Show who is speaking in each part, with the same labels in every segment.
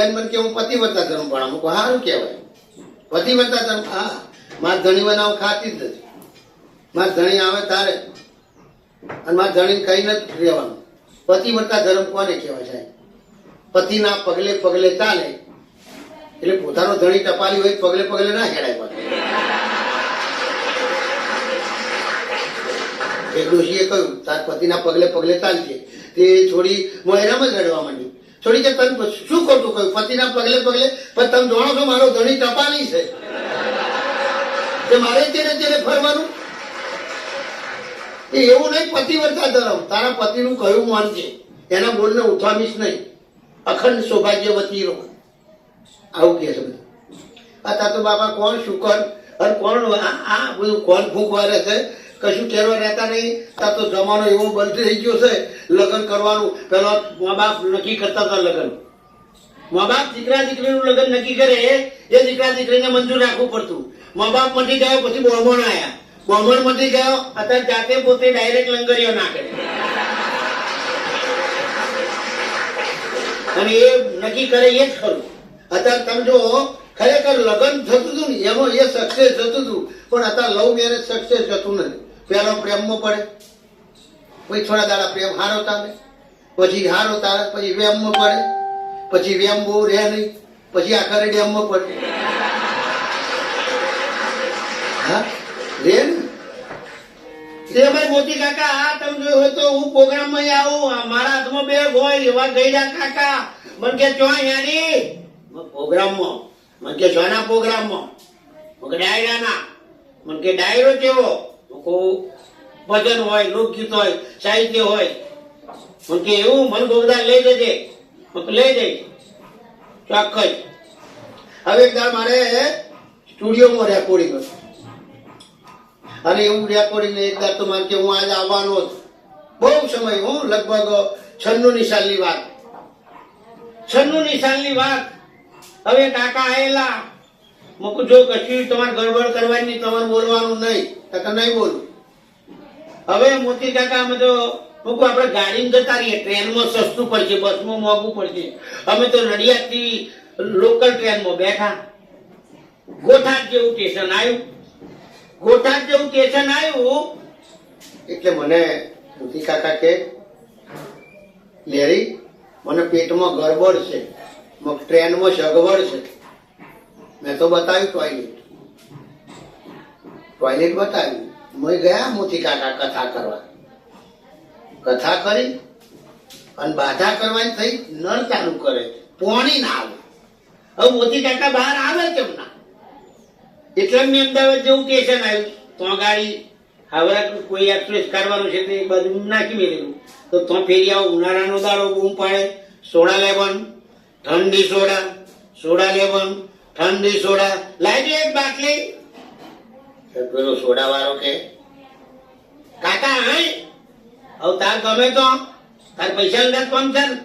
Speaker 1: બેન મને કે હું પતિવર્તા ધર્મ પણ અમુક સારું કહેવાય. પતિવર્તા ધર્મ હા, માર ધણી બનાવ ખાતી જ નથી. માર ધણી આવે તારે. અને મારા ધણી કઈ નથી રહેવાનું. પતિવર્તા ધર્મ કોને કહેવાય સાહેબ? પતિના પગલે પગલે ચાલે. એટલે પોતાનો ધણી ટપાલી હોય પગલે પગલે ના હેડાય પણ એક ડોશીએ કહ્યું, તાર પતિના પગલે પગલે ચાલશે તે છોડી મોહેરામાં જ રડવા માંડી છોડી કે તને શું ખોટું કહ્યું? પતિના પગલે પગલે, પણ તમે જાણો છો, મારો ધણી ટપાલી છે. કે મારે તેને તેને ફરવાનું? એ એવું નહીં પતિવર્તા ધરાવ. તારા પતિનું કયું માનજે એના બોલને ઉઠાવીશ નહીં. અખંડ સૌભાગ્યવતી રહો. આવું કહે છે આ તો બાબા કોણ શુકર અને કોણ આ બધું કોણ ફૂંકવા છે? કશું ઠેરવા રહેતા નહીં. આ તો જમાનો એવો બંધ થઈ ગયો છે, લગ્ન કરવાનું. પેલા મા બાપ નક્કી કરતા હતા લગ્ન. મા બાપ દીકરા દીકરીનું લગ્ન નક્કી કરે, એ દીકરા દીકરીને મંજૂર રાખવું પડતું. મા બાપ મટી ગયો પછી બોમણ આવ્યા બોમણ મટી ગયો, અત્યારે જાતે પોતે ડાયરેક્ટ લંગરીઓ નાખે. અને એ નક્કી કરે એ જ ખરું. અત્યારે તમે જો ખરેખર લગ્ન થતું હતું ને એમાં એ સક્સેસ થતું હતું. પણ અત્યારે લવ મેરેજ સક્સેસ થતું નથી. પેલો પ્રેમમાં પડે. પછી થોડા દાડા પ્રેમ હારો તારે પછી હારો તારે પછી વેમમાં પડે. પછી વેમ બહુ રહે નહીં. પછી આખરે ડેમમાં પડે. હા? રે ને? ભાઈ મોતી કાકા, આ તમે જોયું હોય હું પ્રોગ્રામમાં ય આવું. મારા હાથમાં બે હોય, એવા ગઈડા કાકા. મને ચો યારી પ્રોગ્રામમાં મને કે ચોના કે ડાયરાના મને ડાયરો કેવો? ભજન હોય, લોકગીત હોય, સાહિત્ય હોય મને કે એવું મન ગોગદાર લઈ જજે લઈ જઈશ ચોક્કસ. હવે એક મારે સ્ટુડિયોમાં રેકોર્ડિંગ હતું. અને એવું રેકોર્ડિંગ એક દાડ તો માન કે હું આજે આવવાનો જ. બહુ સમય, હું, લગભગ છન્નું ની સાલની વાત. છન્નું ની સાલની વાત. હવે કાકા આવેલા મૂકું જો કશું તમારે ગડબડ કરવાની, તમારે બોલવાનું નહીં. કાકા નહીં બોલું. હવે મોતી કાકા, અમે તો મૂકું, આપણે ગાડીમાં જતા રહીએ. ટ્રેનમાં સસ્તું પડશે, બસમાં મોંઘું પડશે. અમે તો નડિયાદથી લોકલ ટ્રેનમાં બેઠા. ગોઠાટ જેવું સ્ટેશન આવ્યું. ગોઠાટ જેવું સ્ટેશન આવ્યું. એટલે મને મોતી કાકા કે, લેરી, મને પેટમાં ગરબડ છે. ટ્રેનમાં સગવડ છે. મેં તો બતાવ્યું ટોયલેટ ટોયલેટ બતાવ્યું મેં ગયા મોતી કાકા કથા કરવા. કથા કરી અને બાધા કરવાની થઈ નળ ચાલુ કરે. પોણી ના આવે. હવે મોતી કાકા બહાર આવે કેમ ના? એટલે મેં અમદાવાદ જેવું સ્ટેશન આવ્યું. તો ગાડી હવે કોઈ એક્સપ્રેસ કરવાનું છે તે એ બાજુ નાખી મેળવ્યું તો તો ફેરી આવો ઉનાળાનો દાડો બૂમ પાડે. સોડા લેવન. ઠંડી સોડા. સોડા લેવન. ઠંડી સોડા. લાવી એક બાટલી. પેલો સોડા વાળો કે? કાકા હઈ હવે તાર ગમે તો? તાર પૈસા લીધા ને?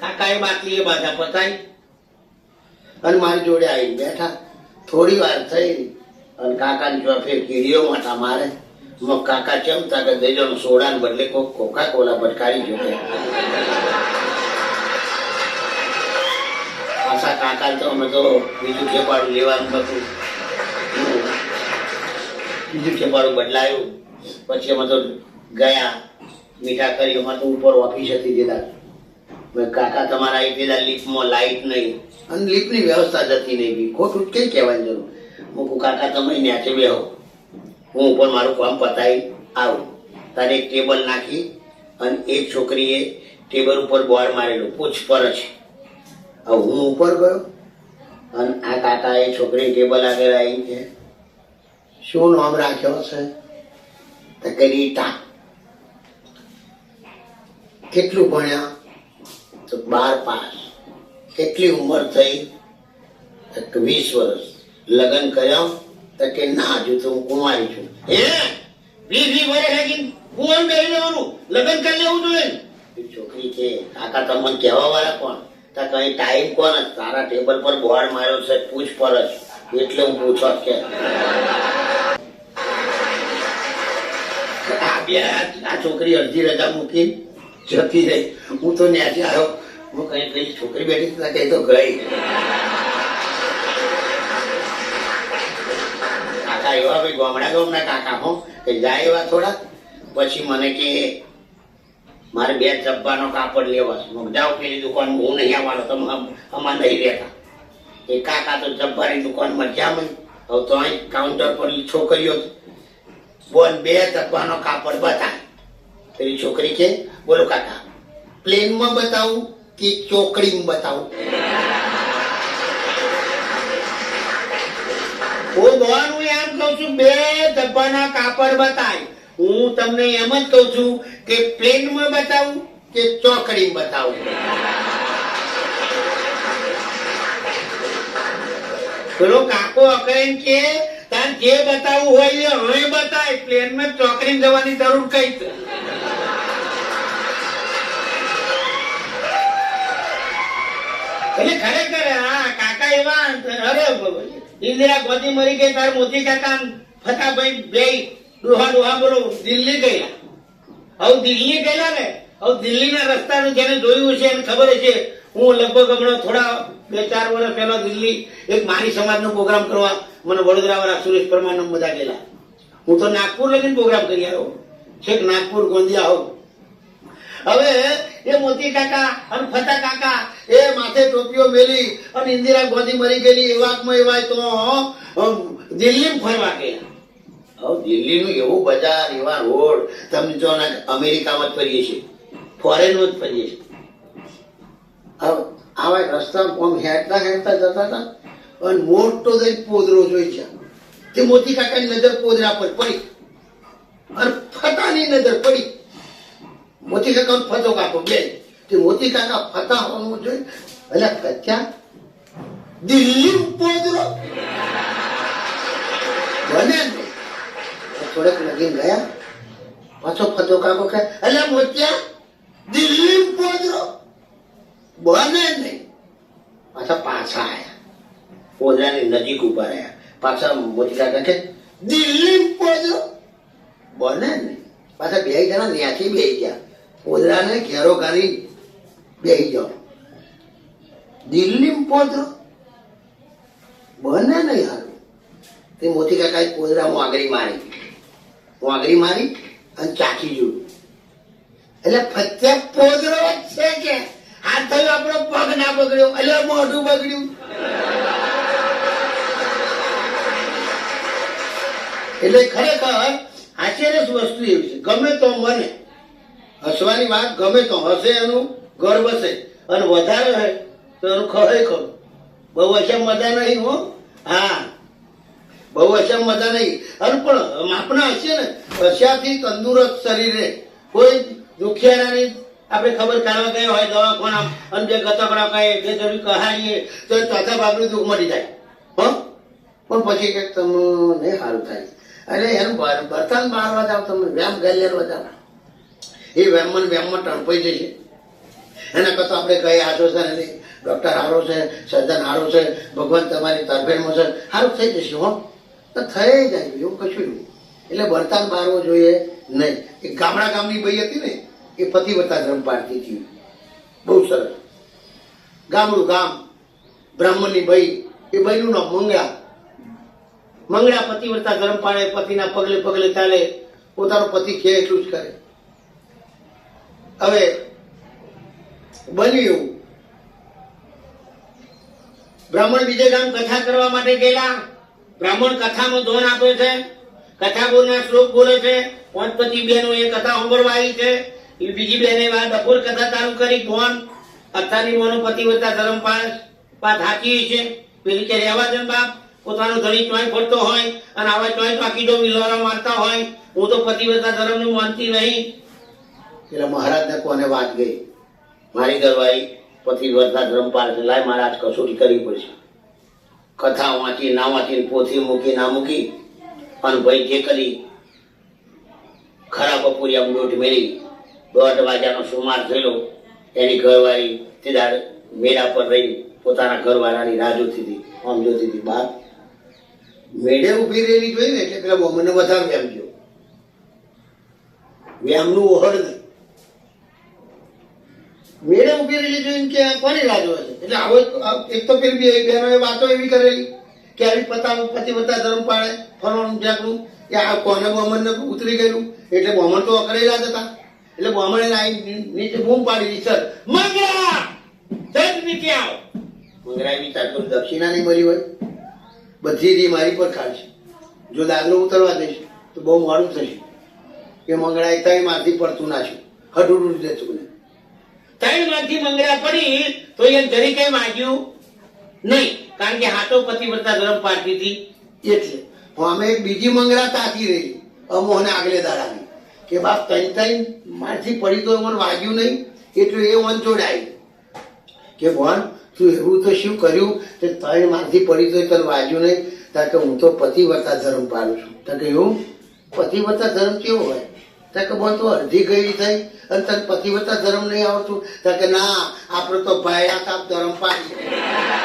Speaker 1: કાકા એ બાટલી એ બાધા પતાઈ. અને મારી જોડે આવી બેઠા. થોડી વાર થઈ અને કાકાની ચોફે કીડીઓ માટા મારે. મગ કાકા, કેમ તા કે દેજો સોડા ને બદલે કોક કોકા કોલા ભટકારી જોકે. પાછા કાકા તો અમે તો બીજું ખેપાડું લેવાનું હતું હમ. બીજું ખેપાડું બદલાયું. પછી અમે તો ગયા, મીઠા કરી, અમારે તો ઉપર ઓફિસ હતી દીધા કાકા તમારા આવી દીધા લિફ્ટમાં લાઈટ નહીં. અને લિફ્ટની વ્યવસ્થા જતી નહીં બી. ખોટું કઈ કહેવાની જરૂર. મૂકું કાકા, તમે ન્યાચે બે હું ઉપર મારું કામ પતાવી આવું. તારે એક ટેબલ નાખી અને એક છોકરીએ ટેબલ ઉપર બોર્ડ મારેલું. પૂછપરછ. હવે હું ઉપર ગયો અને આ કાકા એ છોકરી ટેબલ આગળ આવી કે શું નામ રાખ્યો છે? તો કે કેટલું ભણ્યા? તો બાર પાસ. કેટલી ઉંમર થઈ? તો વીસ વર્ષ. લગ્ન કર્યા? તો કે ના, હજુ તો હું કુમારી છું. હે? વીસ વીસ વર્ષ લાગી હું એમ બેસી લેવાનું લગ્ન કરી લેવું જોઈએ. છોકરી કે, કાકા, તમને કહેવા વાળા કોણ? તા કઈ ટાઈમ કોણ તારા ટેબલ પર બોર્ડ માર્યો છે, પૂછપરછ. એટલે હું પૂછવા કે આ છોકરી અડધી રજા મૂકી જતી રહી. હું તો ન્યાથી આવ્યો. હું કઈ કઈ છોકરી બેઠી હતી તે ગઈ. કાકા એવા ભાઈ, ગામડા ગામના કાકા હો. કે જાય એવા થોડા પછી મને કે, મારે બે ચપ્પાનો કાપડ લેવા છે. જાઉં પેલી દુકાન હું નહીં આવવાનો, તમે આમાં નહીં રહેતા. એ કાકા તો જબ્બારી દુકાનમાં જ્યાં મળી હવે તો અહીં કાઉન્ટર પર છોકરીઓ બોલ બે ચપ્પાનો કાપડ બતાય. પેલી છોકરી કે, બોલો કાકા, પ્લેનમાં બતાવું કે ચોકડીમાં બતાવું? હું બોન હું એમ કહું છું, બે ડબ્બાના કાપડ બતાય. હું તમને એમ જ કહું છું કે પ્લેનમાં બતાવું કે ચોકડીમાં બતાવું? પેલો કાકો અકળાઈને કે, તાર જે બતાવવું હોય એ હવે બતાય, પ્લેનમાં ચોકરી જવાની જરૂર કઈ એટલે ખરેખર હા કાકા એવા અરે ઇન્દિરા ગોદી મરી ગઈ, તાર મોતી કાકા ફતાભાઈ બે ડોહા ડોહા બોલો, દિલ્હી ગયા. હવે દિલ્હી ગયેલા ને, હવે દિલ્હીના રસ્તાનું જેને જોયું છે એને ખબર છે, હું લગભગ હમણાં થોડા બે ચાર વર્ષ પહેલા દિલ્હી એક મારી સમાજનો પ્રોગ્રામ કરવા મને વડોદરા વાળા સુરેશ પરમાનંદ બધા ગયેલા. હું તો નાગપુર લગીને પ્રોગ્રામ કરી આવ્યો. છેક નાગપુર ગોંદિયા હોઉં હવે એ મોતી કાકા અને ફતા કાકા એ માથે ટોપીઓ મેલી અને ઇન્દિરા ગાંધી મરી ગયેલી એવાકમાં એવા તો દિલ્હીમાં ફરવા ગયા. હવે દિલ્હીનું એવું બજાર, એવા રોડ, તમે જો અમેરિકામાં જ ફરીએ છીએ. ફોરેનમાં જ ફરીએ છીએ. હવે આવા રસ્તા આમ હેરતા હેરતા જતા હતા. અને મોટો દઈ પોદરો જોઈ છે. તે મોતી કાકાની નજર પોદરા પર પડી. અને ફટાની નજર પડી. મોતી કાકા ફતો કાકો બે. તે મોતી કાકા ફતા હોવાનું જોઈ. એટલે કચ્યા દિલ્હી પોદરો બને થોડેક લગીને ગયા પાછો ફતો કાકો કે એટલે મોતિયા, દિલ્હી પોદરો બને નહીં પાછા પાછા આયા. પોદરાની નજીક ઊભા રહ્યા. પાછા મોતી કાકા કે દિલ્હી પોદરો બને નહીં પાછા બે જણા ત્યાંથી બે ગયા. પોદરાને ઘેરો કરી બે જાઓ દિલ્હી પહોંચો. બને નહીં હારું તે મોતી કાકાએ પોદરા આગળ મારી. આગળ મારી અને ચાખી જોયું. એટલે ફત્યા પોદરો જ છે કે. થયો આપણો પગ ના બગડ્યો, એટલે મોઢું બગડ્યું. એટલે ખરેખર આશ્ચર્ય વસ્તુ એવી છે, ગમે તો મને, હસવાની વાત ગમે તો હસે એનું ઘર બસે અને વધારે હોય તો એનું ખરે ખરું બહુ અસમ મજા નહીં હો. હા, બહુ અસમ મજા નહીં. અને પણ આપણા હશે ને હસ્યાથી તંદુરસ્ત શરીરે કોઈ દુખિયારાની આપણે ખબર કાઢવા ગયા હોય દવાખાના અને બે ગતકડા કહે બે જરૂર કહાઈએ તો તથા ભાગનું દુઃખ મળી જાય. હો? પણ પછી કંઈક તમને સારું થાય. એનું બર- બર્તન મારવા જાવ તમે વ્યામ લેવા જાવ એ વ્યાયામમાં ને વ્યાયામમાં ટણપાઈ જશે. એના કરતાં આપણે કહીએ આજો છે ને ડૉક્ટર હારો છે, સર્જન હારો છે, ભગવાન તમારી તરફેણમાં છે. સારું થઈ જશે, હો. તો થઈ જાય, એવું કશું નહીં. એટલે બર્તન મારવો જોઈએ નહીં. એ ગામડા ગામની ભાઈ હતી ને. એ પતિવતા ધર્મ પાડતી હતી બહુ સરસ. ગામડું ગામ, બ્રાહ્મણની ભાઈ એ ભાઈનું નામ મંગળા. મંગળા પતિવ્રતા ધર્મ પાડે પતિના પગલે પગલે ચાલે, પોતાનો પતિ કે એટલું જ કરે. હવે, બન્યું. બ્રાહ્મણ બીજે ગામ કથા કરવા માટે ગયેલા. બ્રાહ્મણ કથાનો ધોન આપે છે. કથા બોલના શ્લોક બોલે છે. પંચપતિ બેનો એ કથા સાંભળવા આવી છે. એ બીજી બેને વાત બપોર કથા ચાલુ કરી, કોણ? અત્યારની મોનો પતિવ્રતા ધર્મ પાસ વાત સાચી છે. પેલી કે રહેવા દે બાપ, પોતાનો ધણી ચોય ફરતો હોય અને આવા ચોય પાકી દો મિલોરા મારતા હોય, હું તો પતિવ્રતા ધર્મ માનતી નહીં. એટલે મહારાજને કોને વાત ગઈ? મારી ઘરવાળી પતિવ્રતા ધર્મ પાડે લાય મહારાજ કસોટી કરવી પડશે. કથા વાંચી, ના વાંચી પોથી મૂકી, ના મૂકી અને ભાઈ જે કરી ખરા બપોરિયા દોઢ મેળી દોઢ વાગ્યાનો સુમાર થયેલો. એની ઘરવાળી તે દાડે મેળા પર રહી પોતાના ઘરવાળાની રાહ જોતી હતી, આમ જોતી હતી બાર મેળે ઊભી રહેલી જોઈ ને? એટલે પેલા મને વધારે વ્યામ ગયો. વ્યામનું ઓહળ નહીં. મેળે ઊભી રહેલી જોઈને કે કોની રાહ જોવે છે? એટલે આવો એક- તો પેલી બે બહેનોએ વાતો એવી કરેલી, કે આવી પતા પતિ વતા ધર્મ પાડે, ફરવાનું જાકડું કે આ કોને બમણને ઉતરી ગયેલું? એટલે બોમણ તો અકળેલા જ હતા. એટલે બ્રાહ્મણે આવી નીચે બૂમ પાડી સર, મંગળા! જલ્દ નીચે આવો મંગળાએ વિચાર કર્યો દક્ષિણા નહીં મળી હોય. બધી રી મારી પર કાઢશે જો દાદલો ઉતરવા દઈશ, તો બહુ મોડું થશે. કે મંગળાએ તઈ માંથી પડતું ના હડુડું દેતું ને ત્રણમાંથી મંગળા પડી, તો એ જરી કઈ માગ્યું નહીં, કારણ કે હાથો પતિવ્રતા ધર્મ પાડતી હતી. એટલે હું અમે બીજી મંગળા તાકી રહી. અમોને આગલે દાડાની. કે બાપ, તઈ તઈ મારથી પડી તો મને વાગ્યું નહીં, એટલે એ વન જોડાય કે ભણ તું એવું તો શું કર્યું કે તઈ મારથી પડી તો તને વાગ્યું નહીં? તાર કે હું તો પતિવતા ધર્મ પાડું છું. તો કે એવું? પતિવ્રતા ધર્મ કેવો હોય? તો કે બોલ તો અડધી ગઈ થઈ અને તને પતિવ્રતા ધર્મ નહીં આવડતું? તાર કે ના, આપણે તો ભાઈ તાપ ધર્મ પાડીએ